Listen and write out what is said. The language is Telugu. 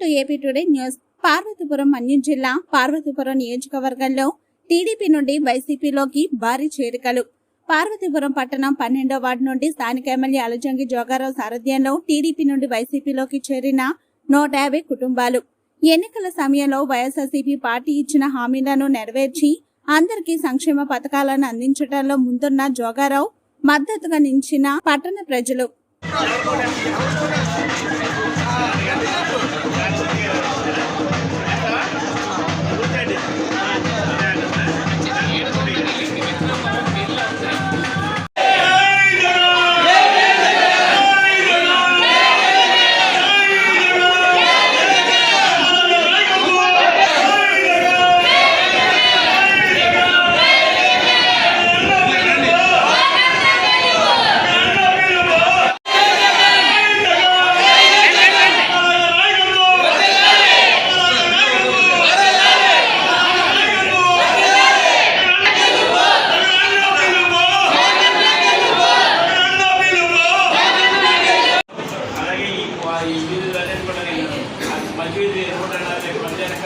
To AP today news. Parvathipuram Manyam జిల్లా పార్వతీపురం నియోజకవర్గంలో టీడీపీ నుండి వైసీపీలోకి భారీ చేరికలు. పార్వతీపురం పట్టణం పన్నెండో వార్డు నుండి స్థానిక ఎమ్మెల్యే అలజంగి జోగారావు సారథ్యంలో టీడీపీ నుండి వైసీపీలోకి చేరిన నూట యాభై కుటుంబాలు. ఎన్నికల సమయంలో వైఎస్ఆర్సీపీ పార్టీ ఇచ్చిన హామీలను నెరవేర్చి అందరికీ సంక్షేమ పథకాలను అందించడంలో ముందున్న జోగారావు మద్దతుగా నిలిచిన పట్టణ ప్రజలు. లేకుండా పంచాయతీ